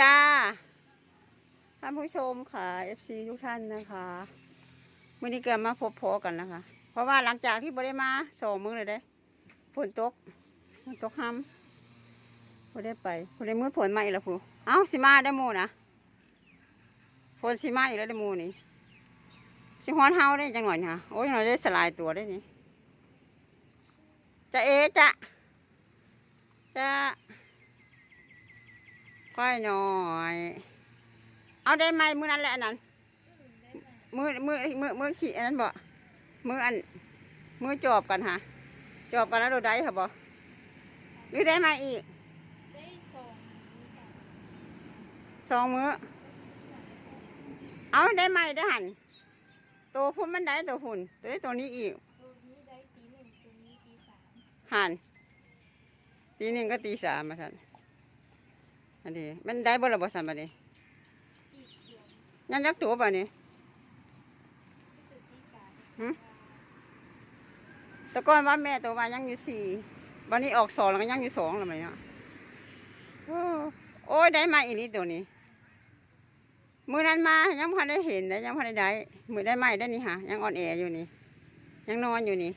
จ้าท่านผู้ชมค่ะ FC ทุกท่านนะคะมื่อนี้เกิดมาพบพอกันนะคะ เพราะว่าหลังจากที่บได้มาสองมือเลยเด้ฝนตกฝนตกห้ำบ่ได้ไปบ่ได้มือฝนมาอีกแล้วพูเอ้าสิมาได้หมู่นะฝนสิมาอีกแล้วได้หมู่นี่สิฮ้อนเฮาได้จังหน่อยค่ะโอ้ยเราได้สลายตัวได้นี่จะเอจะจะ ค่อยหน่อย เอาได้ไหมมื้อนั้นแหละอันนั้นมือมือมือมือขี่อันนั้นบ่มืออันมือจอบกันฮะจอบกันแล้วเราได้ค่ะบ่หรือได้มาอีกได้ส่งสองมือเอาได้ไหมได้หันตัวพุ่นมันได้ตัวพุ่นตัวนี้ตัวนี้อีกตัวนี้ได้ตีหนึ่งตัวนี้ตีสามหันตีหนึ่งก็ตีสามมาสัน อันนี้มันได้บ่ละบ่สันบัดนี้ยังยักตัวบ่นี้พฤศจิกาหืมแต่ก่อนว่าแม่ตัวมายังอยู่สี่วันนี้ออกสองแล้วก็ยังอยู่สองแล้วไหมเนาะโอ้ยได้มาอีนิดตัวนี้มือนั้นมายังพันได้เห็นแต่ยังพันได้ได้มือได้ไหมได้นี่ค่ะยังอ่อนแออยู่นี่ ยังนอนอยู่นี่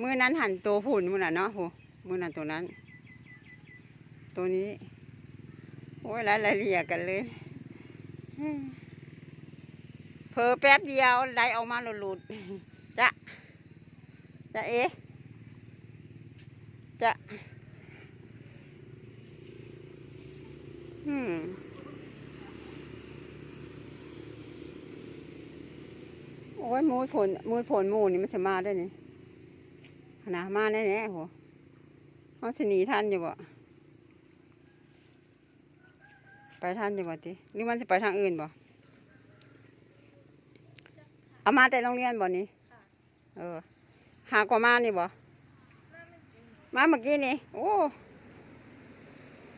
มือนั้นหันตัวผุ่นมือนั้นเนาะโหมือนั้นตัวนั้น ตัวนี้ โอ้ยรายละเอียดกันเลยเพอแป๊บเดียวได้ออกมาหลุดๆจะจะเอะจะอืมโอ้ยมูดผลมูดผลหมูนี่มันจะมาได้นี่ขนาดมาแน่แน่ๆโหเขาสิหนีทันอยู่บ่ ไปทันอยู่บ่ติหรือมันจะไปทางอื่นบ่เอามาแต่โรงเรียนบ่นี่ค่ะเออ หากว่ามานี่บ่มาไม่จริงมาเมื่อกี้นี่ โอ้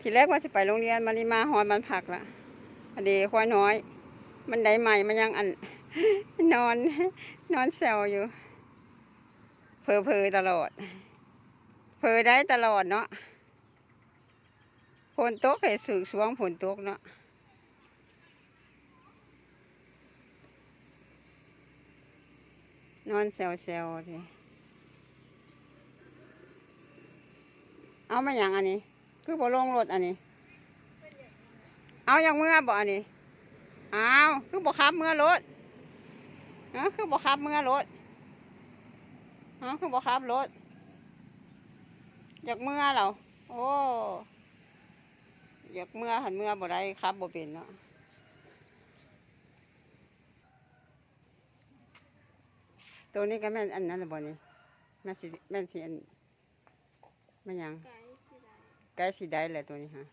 ทีแรกว่าสิไปโรงเรียนมานี่มาหอนมันผักละอันเดีควายน้อย มันได้ใหม่มันยังอัน นอน นอนแซวอยู่เพอเพอๆตลอดเพอได้ตลอดเนาะ ฝนตกให้สึกสวงฝนตกเนาะนอนแซวแซวๆทีเอามาอย่างอันนี้ คือบ่ลงรถอันนี้ เอาอย่างเมื่อบ่อันนี้เอาคือบ่ขับเมื่อรถเออคือบ่ขับเมื่อรถเออคือบ่ขับรถอยากเมื่อเราโอ้ อยากเมื่อหันเมื่อบ่ได้ขับบ่เป็นเนาะตัวนี้ก็แม่นอันนั้นละบ่นี่แม่นสิแม่นสิอันแม่นหยัง ไกด์ที่ใดใกล้สิได้แหละตัวนี้ฮะ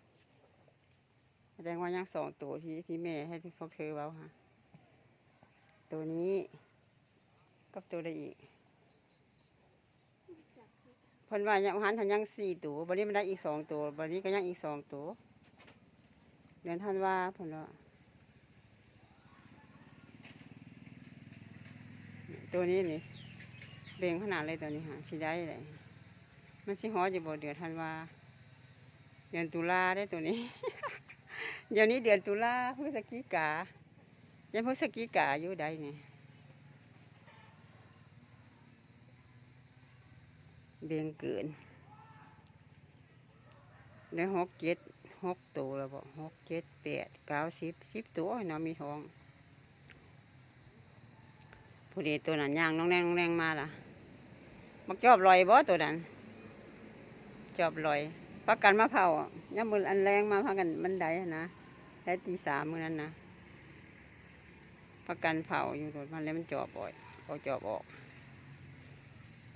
แสดงว่ายังสองตัวที่ที่แม่ให้ที่พวกเธอเว้าฮะตัวนี้กับตัวใดอีกจับที่เพิ่นว่ายังหันทันยังสี่ตัวบัดนี้มันได้อีกสองตัวบัดนี้ก็ยังอีกสองตัว เดือนธันวาเพิ่นว่าตัวนี้นี่เบ่งขนาดเลยตัวนี้ฮะสิได้เลยมันสิฮอดอยู่บ่เดือนธันวาเดือนตุลาได้ตัวนี้ เดี๋ยวนี้เดือนตุลาพฤศจิกายังพฤศจิกาอยู่ได้เนี่ยเบียงเกินได้หกเจ็ด หกตัวแล้วบอกหกเจ็ดแปดเก้าสิบสิบตัวเนาะมีทองผู้ดีตัวนั้นย่างน้องแรงน้องแรงมาล่ะมักจอบลอยบ่ตัวนั้นจอบลอยพักกันมาเผาย่ำมืออันแรงมาพักกันมันไดนะได้ตีสามมือนั้นนะพักกันเผาอยู่รถมันแล้วมันจอบบ่อยเอาจอบออก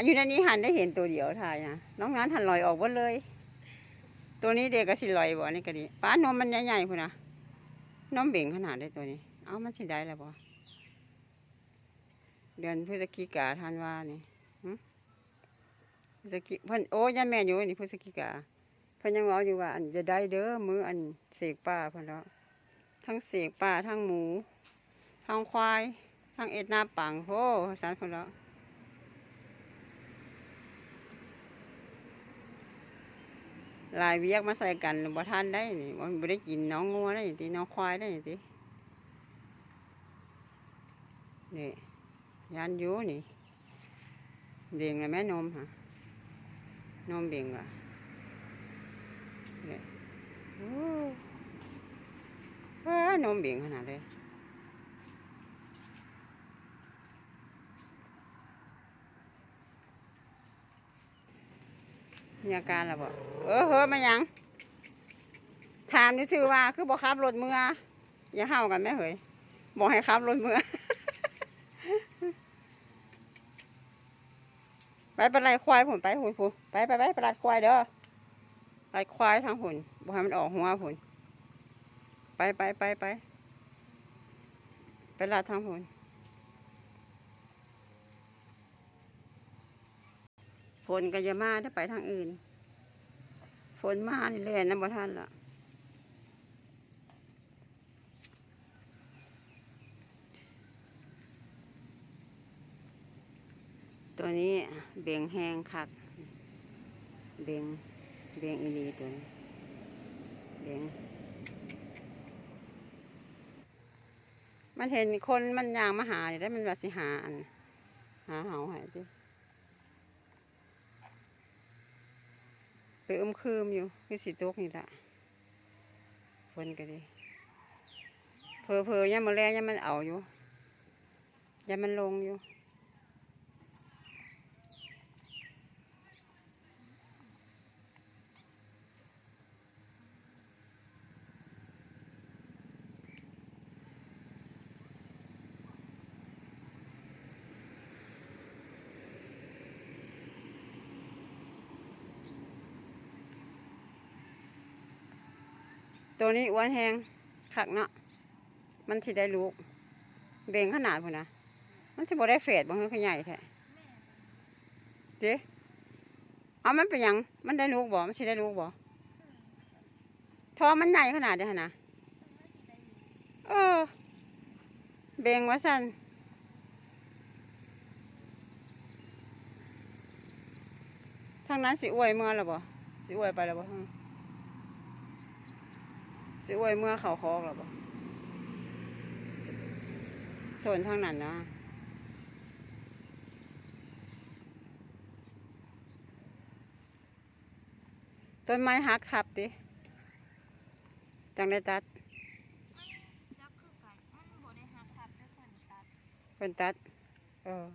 อยู่ในนี้หันได้เห็นตัวเดียวถ่ายนะน้องงานหันลอยออกหมดเลย ตัวนี้เด็กก็สิลอยบ่นี่ก็ดีป้านมมันใหญ่ๆพุ่นนะนมเบ่งขนาดได้ตัวนี้ เอามันสิได้แล้วบ่เดือนพฤศจิกาธันวานี่พฤศจิพิ่นโอ้ยาแม่อยู่นี่พฤศจิกาพิ่นยังเว้าอยู่ว่าอันจะได้เด้อมืออันเสกป่าพิ่นแล้วทั้งเสกป่าทั้งหมู ทั้งควาย ทั้งเอ็ดนาปังโหสารพิ่นแล้ว ลายเวียกมาใส่กันบ่ทันได้นี่บ่บ่ได้กินน้องงัวได้นี่ติน้องควายได้นี่นี่ยันยูนี่เบ่งแล้วแม่นมฮะนมเบ่งว่ะนี่โอ้ว้านมเบ่งขนาดเลย มีอาการแล้วบ่เออเฮ้อมายัง ถามซื่อว่า คือบอกขับรถเมื่ออย่าเห่ากันแม่เหยบอกให้ขับรถเมื่อไปไปไล่ควายผุนไปหุ่นผุนไปไปไปไปไล่ควายเด้อไล่ควายทางหุ่นบอกให้มันออกหัวผุนไปไปไปไปไปลาดทางหุ่น ฝนก็จะมาได้ไปทางอื่น ฝนมานี่แหละนะบ่ท่านละตัวนี้เบ่งแห้งคักเบ่งเบ่งอีนีตัวนี้เบ่งมันเห็นคนมันยางมาหาเลยได้มันว่าสิหาอันหาเหาใหายจิ ไปอุ้มคืมอยู่คือสีตกนี่ละฝนก็ดีเพอเพอยังมาแรงยังมันเอาอยู่ยังมันลงอยู่ ตัวนี้อ้วนแหงคักเนาะมันที่ได้ลูก เบ่งขนาดพุ่นนะมันที่บ่ได้เฟดบ่คือขยายแท้เด้เอามันเป็นยังมันได้ลูกบ่มันสิได้ลูกบ่ทอมันใหญ่ขนาดเด้อหั่นะเออ เบ่งว่าซั่นทางนั้นสิอวยเมื่อแล้วบ่สิอวยไปแล้วบ่ ทางนั้นสิอวยเมื่อเขาคอกหรอปะส่วนทางนั้นนะต้นไม้หักทับดิจังได้ตัดเป็นตัด เออ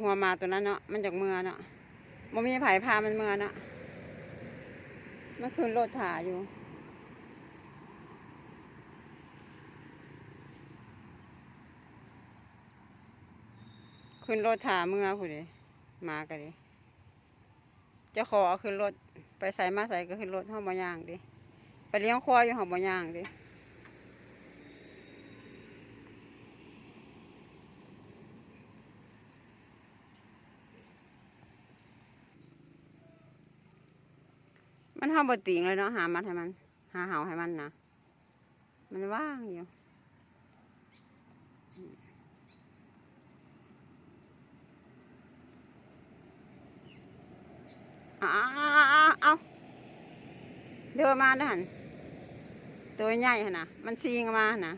หัวมาตัวนั้นเนาะ มันจากเมือเนาะ มันมีไผ่พามันเมือนาะมันคืนรถถ่าอยู่ ขึ้นรถถ่าเมื่อผู้ใดมากันดิจะขอเอาขึ้นรถไปใส่มาใส่ก็ขึ้นรถห้องบ่ย่างดิไปเลี้ยงควายอยู่ห้องบ่ย่างดิ ห้าบติงเลยเนาะหามัดให้มัน หาเห่าให้มันนะมันว่างอยู่เอาเอาเอาเอาเดินมาด้านตัวใหญ่นะมันซีงมาหั่นนะ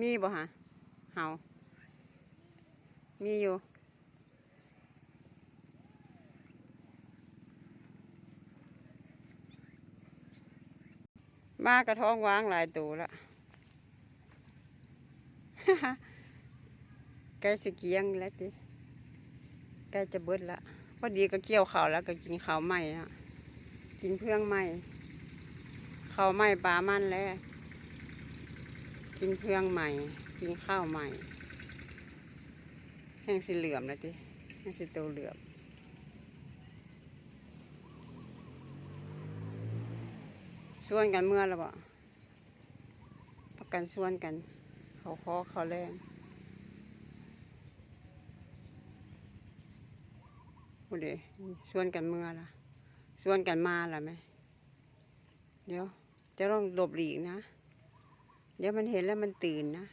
มีบ่ฮะเฮามีอยู่ มากระท้องว้างหลายตัวละใกสิเกียงแล้วติใกจะเบิดละพอดีก็เกี่ยวข้าวแล้วก็กินข้าวใหม่นะกินเพื่องใหม่ข้าวใหม่ปลามันแล้ว กินเพื่องใหม่ กินข้าวใหม่ แห้งสีเหลือมแล้วติแห้งสีโตเหลือมส่วนกันเมื่อแล้วบ่ประกันส่วนกัน เขาคอเขาแรงพูดดิส่วนกันเมื่อละส่วนกันมาละไหมเดี๋ยวจะต้องหลบหลีกนะ เดี๋ยวมันเห็นแล้วมันตื่นนะ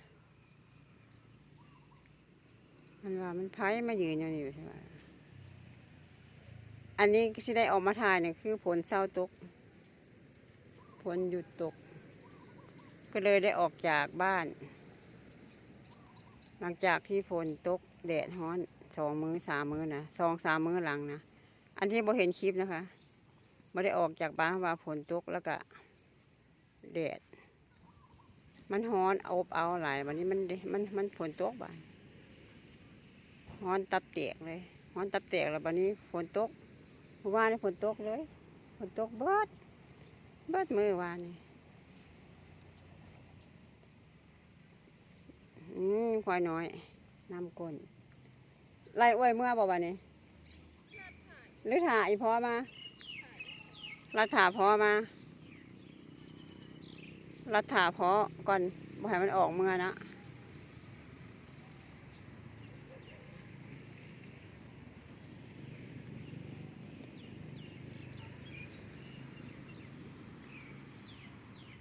มันว่ามันไพ่มายืนอยู่นี่ใช่ไหมอันนี้ที่ได้ออกมาถ่ายเนี่ยคือผลเศร้าตก ผลหยุดตก ก็เลยได้ออกจากบ้าน หลังจากที่ฝนตกแดดฮ้อนสองมือสามมือนะสองสามมือหลังนะ อันที่บ่เห็นคลิปนะคะไม่ได้ออกจากบ้านว่าฝนตกแล้วก็แดด มันฮ้อนเอาเอาหลายวันนี้มันมันมันฝนตกบ่ายฮ้อนตับเตียกเลยฮ้อนตับเตียกแล้ววันนี้ฝนตกเมื่อวานนี้ฝนตกเลยฝนตกเบิดเบิดมือวานนี่อืมควายน้อยน้ำก้นไล่อ้วยเมื่อบ่วันนี้หรือถ่าอีพอมารัดถ่าพอมา รัดถ่าพอก่อนบ่ให้มันออกเมื่อนะ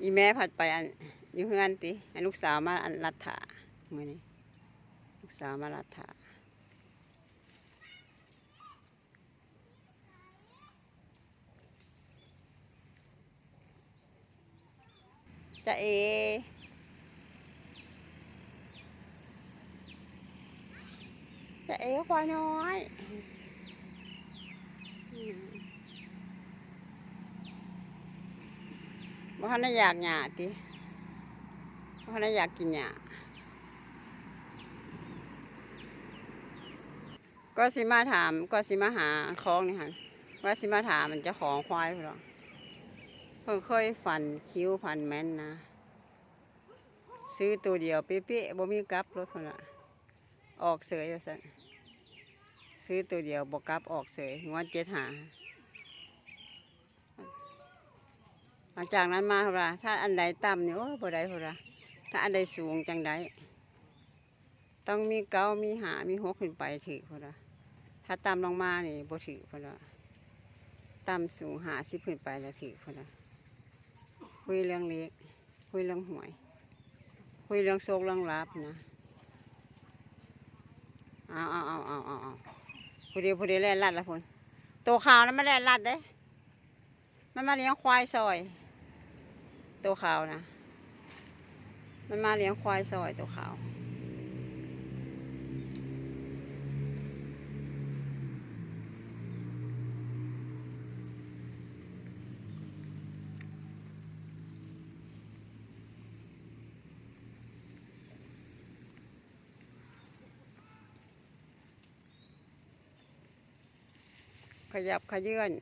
อีแม่ผัดไปอันอยู่เฮือนติให้ลูกสาวมาอันรัดถ่ามื่อนี้ลูกสาวมารัดถา จะเอ จะเอควายน้อยอืมบ่ทันได้อยากหยาติบ่ทันได้อยากกินหยาก็สิมาถามก็สิมาหาคล้องนี่ฮะว่าสิมาถามมันจะของควายหรอ เพิ่งเคยฝันคิ้วพันแม่นนะ ซื้อตัวเดียวเป๊ะๆบ่มีกลับรถคนละออกเสยว่าซั่นซื้อตัวเดียวบ่กลับออกเสยงวดเจ็ดหาหลังจากนั้นมาเท่าไรถ้าอันใดต่ำเนี่ยโอ้บ่ได้เท่าไรถ้าอันใดสูงจังได้ต้องมีเก้ามีหามีหกขึ้นไปถือเท่าไรถ้าต่ำลงมานี่บ่ถือเท่าไรต่ำสูงหาสิบขึ้นไปแล้วถือเท่าไร คุยเรื่องเล็ก คุยเรื่องหวย คุยเรื่องโชคเรื่องลาบนะเอาเอาเอาเอาเอาเอาผู้เดียวผู้เดียวแล่นลัดละคนตัวขาวนะไม่แล่นลัดเด้ มันมาเลี้ยงควายซอย ตัวขาวนะ มันมาเลี้ยงควายซอยตัวขาว ยับขยื่น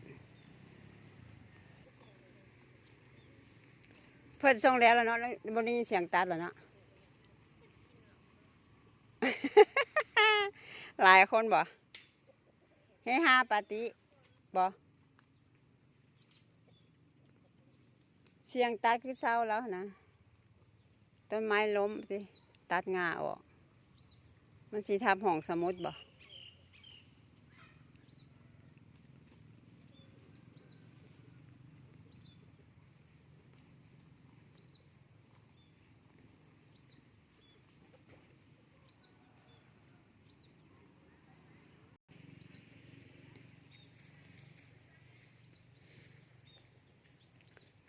เพิ่นส่งแล้วแล้วเนาะวบนนี้เสียงตัดแล้วเนาะหลายคนบ่เฮฮาปาติบ่เสียงตัดคือเศร้าแล้วนะต้นไม้ล้มสิตัดงาออก มันสีทับห้องสมุดบ่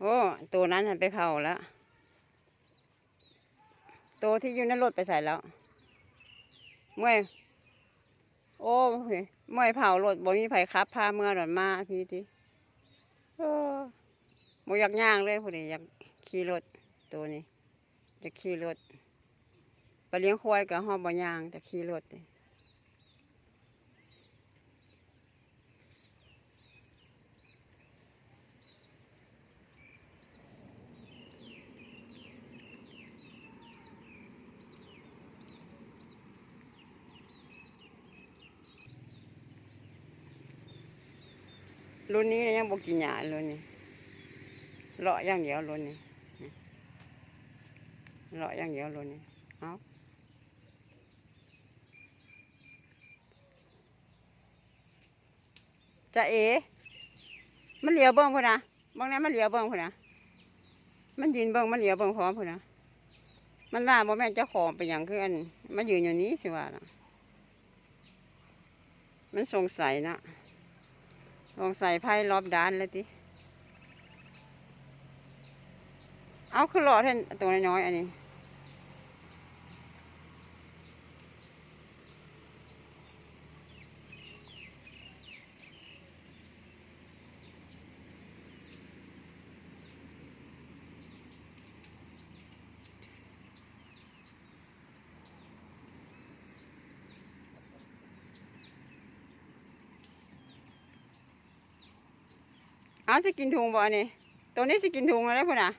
โอ้ตัวนั้นมันไปเผาแล้ว ตัวที่อยู่ในรถไปใส่แล้วเมื่อยโอ้ยเมื่อยเผารถบ่มีไผขับพาเมื่อหลอนมาพี่ทีโอ้บ่อยากย่างเลยพอดีอยากขี่รถตัวนี้จะขี่รถไปเลี้ยงควายกับห้องบ่ย่างแต่ขี่รถนี่ รุ่นนี้ยังบกินหญ้ารุ่นนี้เลาะอย่างเดียวรุ่นนี้เลาะอย่างเดียวรุ่นนี้เอาจะเอ มันเหลียวเบิ่งพุ่นนะบางนั้นมันเหลียวเบิ่งพุ่นนะมันยืนเบิ่งมันเหลียวเบิ่งพร้อมพุ่นนะมันว่าบ่แม่เจ้าของเป็นหยังคืออันมันยืนอยู่นี้สิว่าน่ะมันสงสัยนะ ลองใส่ไพ่รอบด้านเลยติเอาคือหลอดเห็นตัวน้อยๆอันนี้ สิกินถุงบ่อันนี้ตัวนี้สิกินถุงแล้วพุ่นน่ะ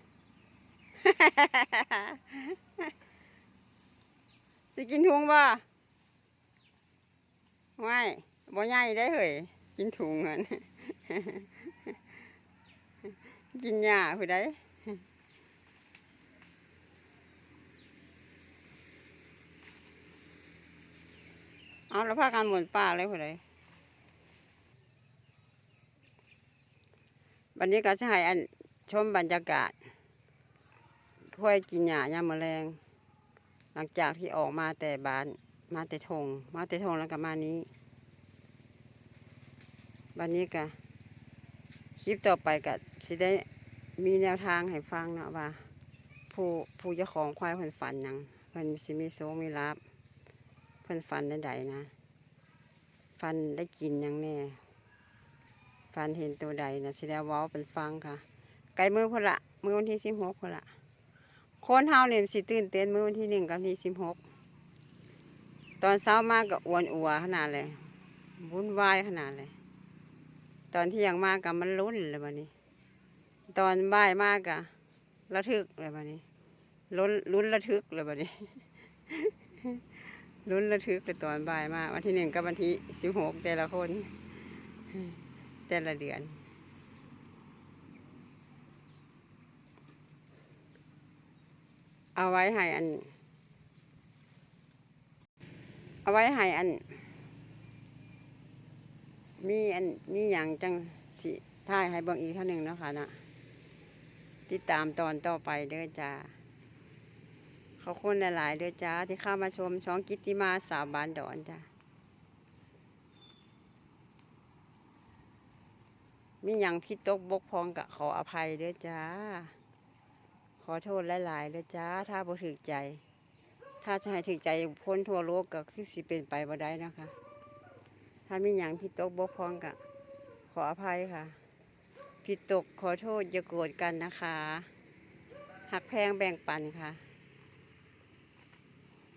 สิกินถุงบ่ไม่บ่ใหญ่ได้เหยกินถุงนั่นกินหญ้าผู้ใดเอาแล้วพากันหมุนป่าเลยผู้ใด วันนี้ก็จะให้อันชมบรรยากาศค่อยกินหญ้ายามมะแรงหลังจากที่ออกมาแต่บ้านมาแต่ทง มาแต่ทงแล้วก็มานี้วันนี้ก็คลิปต่อไปก็สิได้มีแนวทางให้ฟังเนาะว่า ผู้ผู้เจ้าของควายเพิ่นฝันหยังเพิ่นสิมีโซมีลาบเพิ่นฝันใดนะฝันได้กินหยังแน่ ฟันเห็นตัวใดนะสิแล้วว้าเป็นฟังค่ะ ไกลมือพนละมือวันที่สิบหกพนละคนเฮาเนี่ยสิตื่นเต้นมือวันที่หนึ่งกับที่สิบหกตอนเช้ามากก็อ้วนอัวขนาดเลยวุ่นวายขนาดเลย ตอนที่ยังมากกับมันลุ้นเลยวันนี้ ตอนบ่ายมากกะระทึกเลยวันนี้ลุ้นลุ้นระทึกเลยวันนี้ลุ้นระทึกเลยตอนบ่ายมากวันที่หนึ่งกับวันที่สิบหกแต่ละคน แต่ละเดือนเอาไว้ให้อัน เอาไว้ให้อัน มีอัน มีอย่างจังสิท่ายให้เบิ่งอีกเท่าหนึ่งเนาะค่ะนะติดตามตอนต่อไปเด้อจ้าขอบคุณหลาย ๆ เด้อจ้าที่เข้ามาชมช่องกิตติมาสาวบานดอนจ้า มีอย่างพิดตกบกพร่องกะขออภัยเด้อจ้า ขอโทษหลายๆเด้อจ้า ถ้าบ่ถึกใจ ถ้าจะให้ถึกใจพ้นทั่วโลกก็คือสิเป็นไปบ่ได้นะคะ ถ้ามีอย่างพิดตกบกพร่องกะขออภัยค่ะ ผิดตกขอโทษอย่าโกรธกันนะคะหักแพงแบ่งปันค่ะ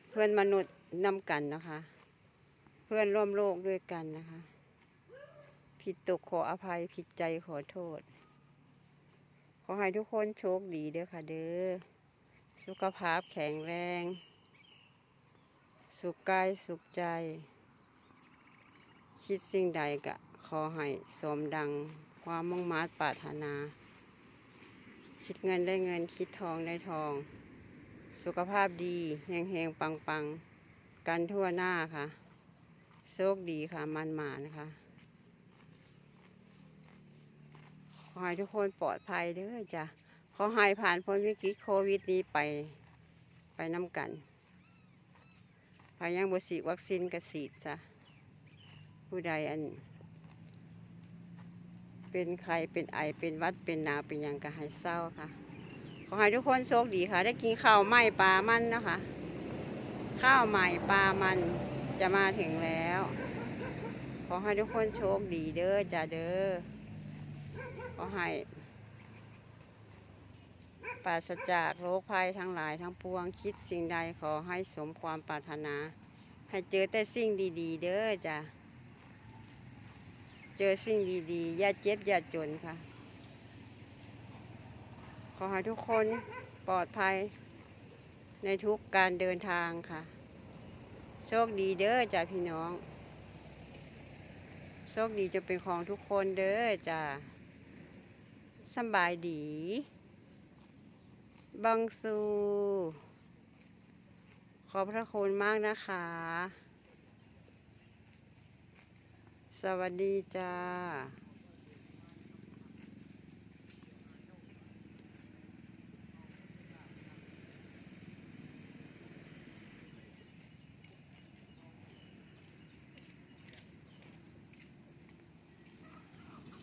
เพื่อนมนุษย์นำกันนะคะ เพื่อนร่วมโลกด้วยกันนะคะ ผิดตกขออภัยผิดใจขอโทษ ขอให้ทุกคนโชคดีเด้อค่ะเด้อ สุขภาพแข็งแรง สุขกายสุขใจ คิดสิ่งใดก็ขอให้สมดังความมุ่งมา่ปรารถนา คิดเงินได้เงินคิดทองได้ทอง สุขภาพดีแหงแหงปังปังกันทั่วหน้าค่ะ โชคดีค่ะมันหมานะคะ ขอให้ทุกคนปลอดภัยเด้อจ้ะขอให้ผ่านพ้นวิกฤตโควิดนี้ไปไปน้ำกันพายังบฉีวัคซีนกระสีดซะผู้ใดอัน เป็นใครเป็นไอเป็นวัดเป็นนาเป็นยังก็ให้เศร้าค่ะ ขอให้ทุกคนโชคดีค่ะ ได้กินข้าวไหม้ปลามันนะคะ ข้าวใหม่ปลามันจะมาถึงแล้ว ขอให้ทุกคนโชคดีเด้อจ้าเด้อ ขอให้ปราศจากโรคภัยทั้งหลายทั้งปวงคิดสิ่งใดขอให้สมความปรารถนา ให้เจอแต่สิ่งดีๆ เด้อจ้ะ เจอสิ่งดีๆ อย่าเจ็บอย่าจนค่ะ ขอให้ทุกคนปลอดภัยในทุกการเดินทางค่ะ โชคดีเด้อจ้ะพี่น้อง โชคดีจะเป็นของทุกคนเด้อจ้ะ สบายดี บังสูขอบพระคุณมากนะคะ สวัสดีจ้า